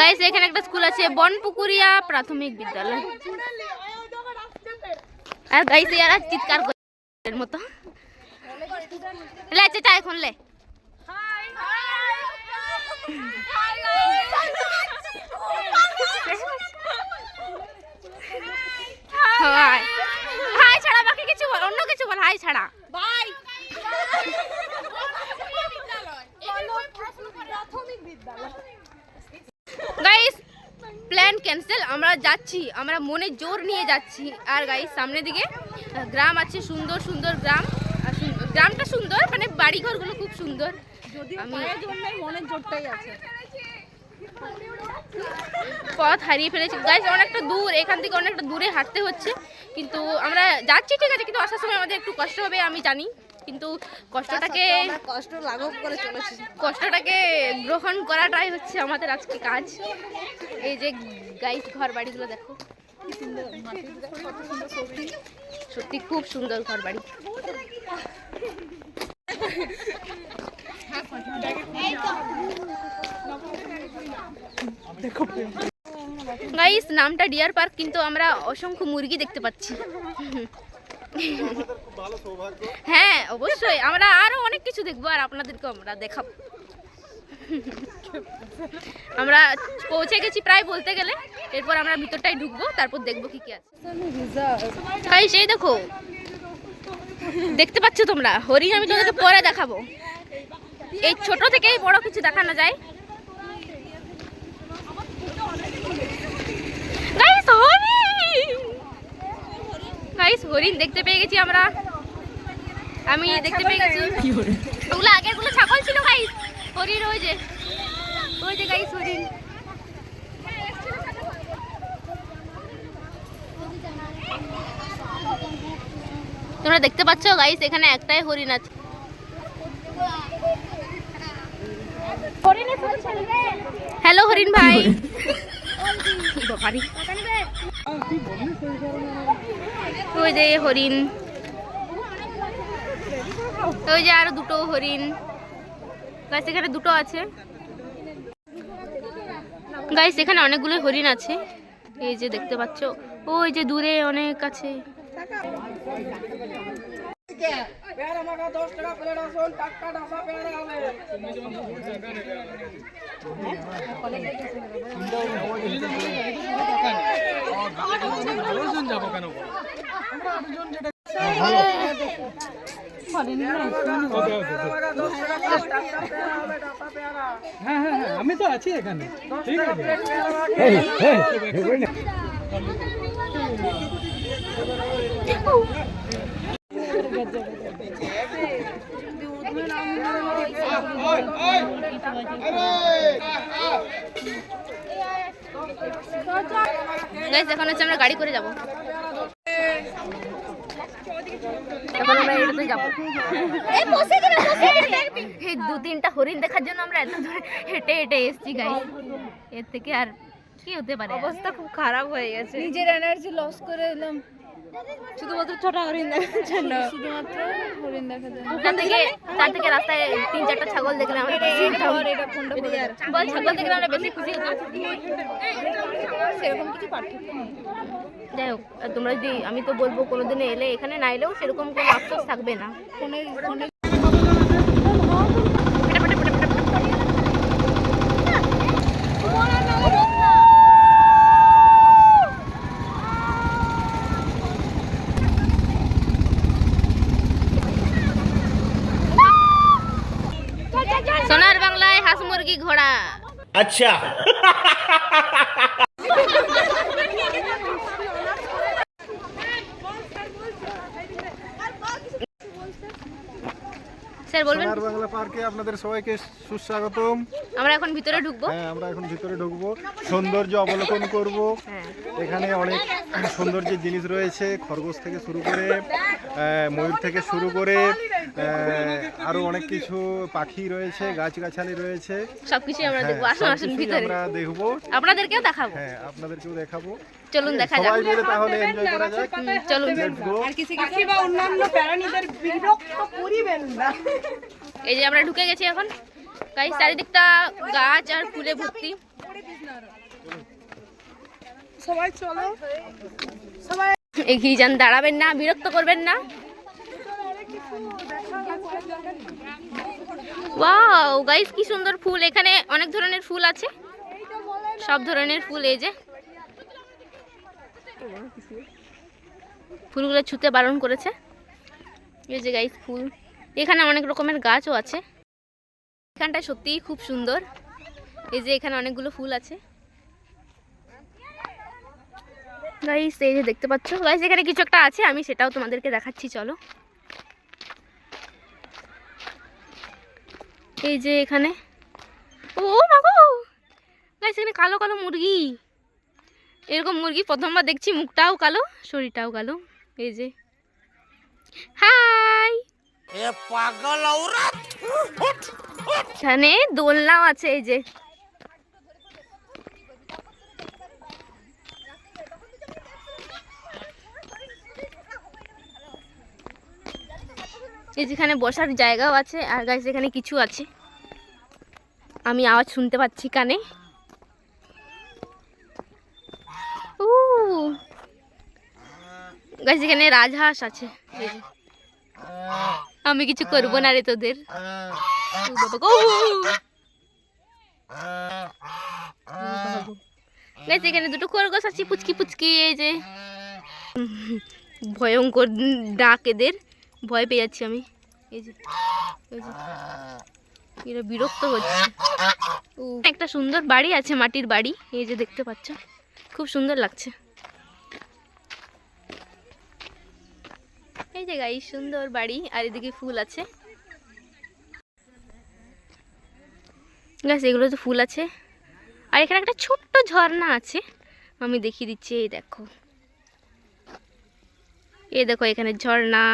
Guys এখানে একটা school আছে বনপুকুরিয়া প্রাথমিক বিদ্যালয়। আর গাইস ইয়ারা চিৎকার করে মতো। লে চেটা এখন লে। হাই। হাই, ছাড়া বাকি কিছু বল, অন্য কিছু বল, হাই, ছাড়া। গাইস প্ল্যান ক্যান্সেল আমরা যাচ্ছি আমরা মনে জোর নিয়ে যাচ্ছি। আর গাইস সামনের দিকে গ্রাম আছে সুন্দর সুন্দর গ্রাম। গ্রামটা সুন্দর মানে বাড়িঘরগুলো খুব সুন্দর। মনের জোরটাই আছে। পথ হারিয়ে ফেলেছি। গাইস অনেকটা দূর এখান থেকে অনেকটা দূরে হাঁটতে হচ্ছে। কিন্তু আমরা যাচ্ছি ঠিক আছে কিন্তু আসার সময় আমাদের একটু কষ্ট হবে আমি জানি। কিন্তু কষ্টটাকে কষ্ট লাঘব করে চলেছি। কষ্টটাকে গ্রহণ করাটাই হচ্ছে আমাদের আজকে কাজ। এই যে গাইস ঘর বাড়িগুলো দেখো। সত্যি খুব সুন্দর ঘর বাড়ি। গাইস নামটা ডিয়ার পার্ক কিন্তু আমরা অসংখ্য মুরগি দেখতে পাচ্ছি। হ্যাঁ অবশ্যই। আমরা আরও অনেক কিছু দেখব আর আপনাদেরকে আমরা দেখাবো। আমরা পৌঁছে গেছি প্রায় বলতে গেলে। এরপর আমরা ভিতরটাই ঢুকবো, তারপর দেখব কি কি আছে। তাই সেই দেখো। দেখতে পাচ্ছ তোমরা? হরিণ আমি তোমাদেরকে পরে দেখাবো। এই ছোট থেকেই বড় কিছু দেখানো যায়। গাইস হরিণ দেখতে পেয়ে গেছি আমরা। আমি দেখতে পেয়ে গেছি। ওগুলো আগেরগুলো ছাগল ছিল গাইস হরিণ ওই যে ওই যে গাইস হরিণ। তোমরা দেখতে পাচ্ছ গাইস এখানে একটাই হরিণ আছে। হ্যালো হরিণ ভাই। ওই যে হরিণ। ওই যে আরও দুটো হরিণ। গাছ এখানে দুটো আছে। গাইস এখানে অনেকগুলো হরিণ আছে। এই যে দেখতে পাচ্ছ? ওই যে দূরে অনেক আছে। পেয়ারা মাখা দশ টাকা প্লেট আসুন টাটকা ডাসা পেয়ারা হবে। হ্যাঁ হ্যাঁ হ্যাঁ আমি তো আছি এখানে। ঠিক আছে। এখন হচ্ছে আমরা গাড়ি করে যাব। এখন আমরা এটাতে যাব। এই দু তিনটা হরিণ দেখার জন্য আমরা এত দূরে হেঁটে হেঁটে এসেছি গাইস এর থেকে আর কি হতে পারে? অবস্থা খুব খারাপ হয়ে গেছে। নিজের এনার্জি লস করে এলাম। শুধুমাত্র ছোট হরিণ দেখার জন্য। শুধুমাত্র হরিণ দেখার জন্য। ওখান থেকে থেকে রাস্তায় তিন চারটা ছাগল দেখলাম আমরা বেশি বল ছাগল দেখলে আমরা বেশি খুশি সেরকম কিছু পার্থক্য নেই। যাই হোক আর তোমরা যদি আমি তো বলব কোনোদিনে এলে এখানে না এলেও সেরকম কোনো আফসোস থাকবে না। ফোনে ফোনে সোনার বাংলায় হাঁস মুরগি ঘোড়া আচ্ছা। পার্কে আপনাদের সবাইকে সুস্বাগতম। আমরা এখন ভিতরে ঢুকবো? হ্যাঁ, আমরা এখন ভিতরে ঢুকবো। সৌন্দর্য অবলোকন এখানে অনেক সৌন্দর্যের জিনিস রয়েছে খরগোশ থেকে শুরু করে ময়ূর থেকে শুরু করে আহ, আরও অনেক কিছু পাখি রয়েছে গাছগাছালি রয়েছে। সবকিছু আমরা দেখব হ্যাঁ, আসুন আসুন সবকিছুই ভিতরে। আমরা দেখব। আপনাদেরকেও দেখাবো। হ্যাঁ আপনাদেরকেও দেখাবো। চলুন দেখা যাক। সবাই মিলে তাহলে এনজয় করা যাক চলুন। লেটস গো পাখি বা অন্যান্য প্রাণীদের বিরক্ত করিবেন না। এই যে আমরা ঢুকে গেছি এখন। গাইস চারিদিকটা গাছ আর ফুলে ভর্তি। সবাই চলো। এগিয়ে যান, দাঁড়াবেন না, বিরক্ত করবেন না। ওয়াও গাইস কি সুন্দর ফুল। এখানে অনেক ধরনের ফুল আছে। সব ধরনের ফুল, এই যে। ফুলগুলো ছুতে বারণ করেছে। এই যে গাইস ফুল। এখানে অনেক রকমের গাছও আছে। এখানটা সত্যিই খুব সুন্দর। এই যে, এখানে অনেকগুলো ফুল আছে। গাইস এই যে দেখতে পাচ্ছ। গাইস এখানে কিছু একটা আছে আমি সেটাও তোমাদেরকে দেখাচ্ছি চলো। এই যে এখানে। ও মাগো গাইস এখানে কালো কালো মুরগি। এরকম মুরগি প্রথমবার দেখছি মুখটাও কালো শরীরটাও কালো। এই যে। হাই এখানে দোলনাও আছে এই যে। এই যেখানে বসার জায়গাও আছে। আর গাছ এখানে কিছু আছে। আমি আওয়াজ শুনতে পাচ্ছি কানে। ও গাছ এখানে রাজহাঁস আছে। আমি কিছু করব না রে তোদের। এখানে দুটো খরগোশ আছে, পুচকি পুচকি, এই যে। ভয়ঙ্কর ডাক এদের। ভয় পেয়ে যাচ্ছি আমি। এই যে এই যে। এরা বিরক্ত হচ্ছে। একটা সুন্দর বাড়ি আছে, মাটির বাড়ি। এই যে দেখতে পাচ্ছ, খুব সুন্দর লাগছে। এই যে গাই সুন্দর বাড়ি, আর এদিকে ফুল আছে। গাছ এগুলো তো ফুল আছে। আর এখানে একটা ছোট্ট ঝর্ণা আছে। আমি দেখিয়ে দিচ্ছি, এই দেখো। এই দেখো, এখানে ঝর্ণা।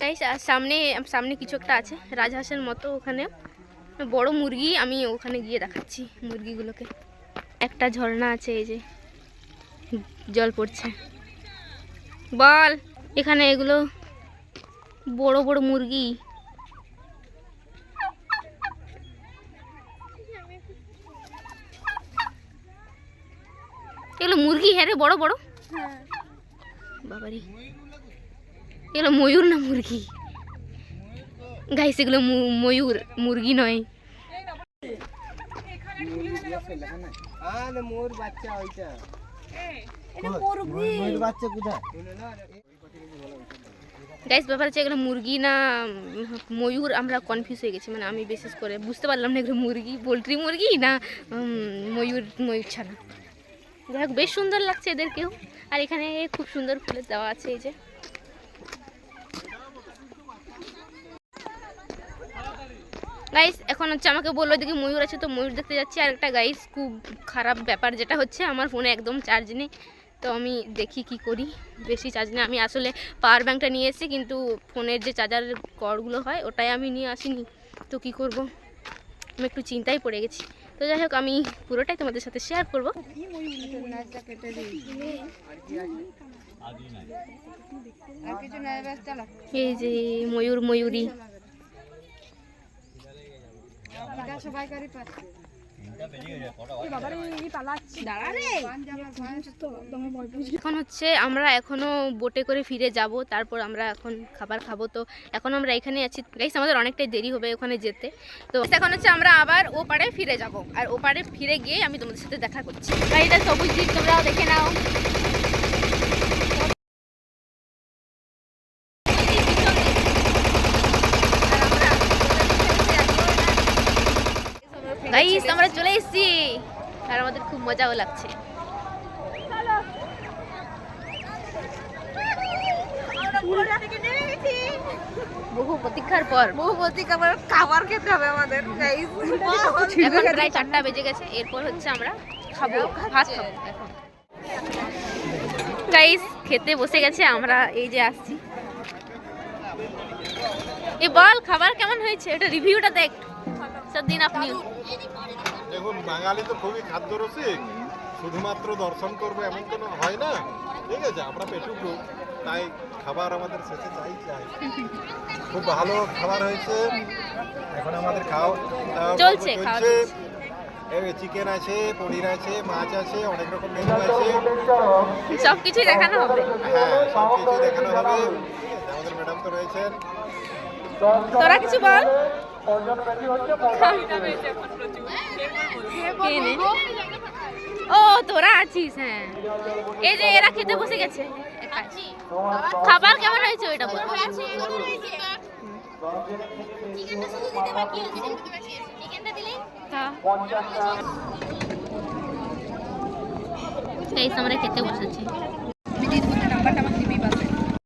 তাই সা- সামনে সামনে কিছু একটা আছে রাজহাঁসের মতো ওখানে। বড় মুরগি আমি ওখানে গিয়ে দেখাচ্ছি মুরগিগুলোকে। একটা ঝর্ণা আছে এই যে জল পড়ছে। বল এখানে এগুলো বড় বড় মুরগি। এগুলো মুরগি? হ্যাঁ রে বড় বড়? বাবারে। এগুলো ময়ূর না মুরগি? গাইস এগুলো ময়ূর, মুরগি নয়। গাইস ব্যাপার হচ্ছে এগুলো মুরগি না, ময়ূর আমরা কনফিউজ হয়ে গেছি মানে আমি বিশেষ করে বুঝতে পারলাম না এগুলো মুরগি, পোলট্রি মুরগি না ময়ূর ময়ূর ছানা। যাই হোক, বেশ সুন্দর লাগছে এদেরকেও আর এখানে খুব সুন্দর ফুলের দেওয়া আছে, এই যে। গাইস এখন হচ্ছে আমাকে বলল দেখি ময়ূর আছে, তো ময়ূর দেখতে যাচ্ছি। আর একটা গাইস খুব খারাপ ব্যাপার যেটা হচ্ছে, আমার ফোনে একদম চার্জ নেই। তো আমি দেখি কি করি, বেশি চার্জ নেই। আমি আসলে পাওয়ার ব্যাঙ্কটা নিয়ে এসেছি, কিন্তু ফোনের যে চার্জারের কর্ডগুলো হয়, ওটাই আমি নিয়ে আসিনি। তো কি করব? আমি একটু চিন্তায় পড়ে গেছি। তো যাই হোক, আমি পুরোটাই তোমাদের সাথে শেয়ার করব। এই যে ময়ূর, ময়ূরী। এখন হচ্ছে আমরা এখনও বোটে করে ফিরে যাব, তারপর আমরা এখন খাবার খাব। তো এখন আমরা এখানে আছি। গাইস আমাদের অনেকটাই দেরি হবে ওখানে যেতে। তো এখন হচ্ছে আমরা আবার ও পারে ফিরে যাব। আর ও পারে ফিরে গিয়ে আমি তোমাদের সাথে দেখা করছি। গাড়িটা সবুজ দিক তোমরাও দেখে নাও গাইস আমরা চলে এসেছি আর আমাদের খুব মজাও লাগছে। বহু প্রতীক্ষার পর। বহু প্রতীক আবার খাবার খেতে হবে আমাদের এখন প্রায় চারটা বেজে গেছে এরপর হচ্ছে আমরা খাব ভাত খাব এখন। গাইস খেতে বসে গেছে আমরা এই যে আসছি। এ বল খাবার কেমন হয়েছে? এটা রিভিউটা দেখ। সবদিন আপনি দেখুন বাঙালি তো খুবই খাদ্য রসিক শুধুমাত্র দর্শন করবে এমন কোনো হয় না। ঠিক আছে আমরা পেটুক লোক তাই খাবার আমাদের শেষে চাই চাই খুব ভালো খাবার হয়েছে। এখন আমাদের খাওয়া চলছে, চিকেন আছে পনির আছে মাছ আছে অনেক রকম মেনু আছে। সব কিছুই দেখানো হবে। হ্যাঁ সব দেখানো হবে। আমাদের ম্যাডাম তো রয়েছেন। তোরা কিছু বল? ও তোরা আছিস হ্যাঁ। এই যে এরা খেতে বসে গেছে। খাবার কেমন হয়েছে ওইটা বল। হ্যাঁ। Guys, আমরা খেতে বসেছি।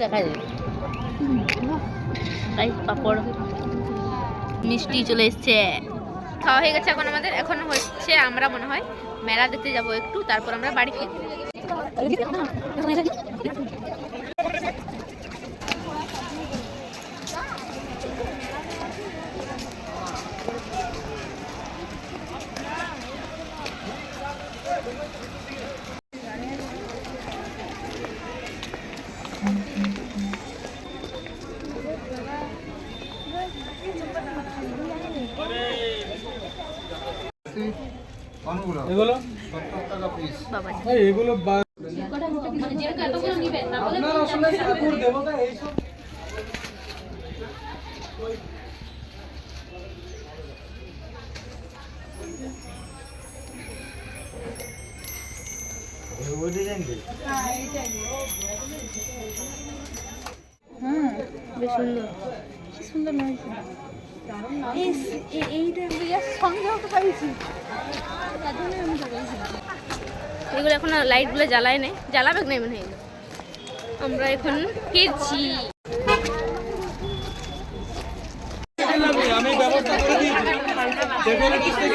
দেখা যাবে গাইস পাপড়। মিষ্টি চলে এসছে। খাওয়া হয়ে গেছে এখন আমাদের। এখন হচ্ছে আমরা মনে হয় মেলা দেখতে যাব একটু, তারপর আমরা বাড়ি ফিরবো। বাবা এই এগুলো এইসব? বেশ সুন্দর। এইটা সঙ্গে হতে পারিছি তার জন্যই আমি বলেছি এগুলো এখন লাইটগুলো জ্বালায় নেই। জ্বালাবে নাই মনে হয়? আমরা এখন ব্যবস্থা করে দিয়েছি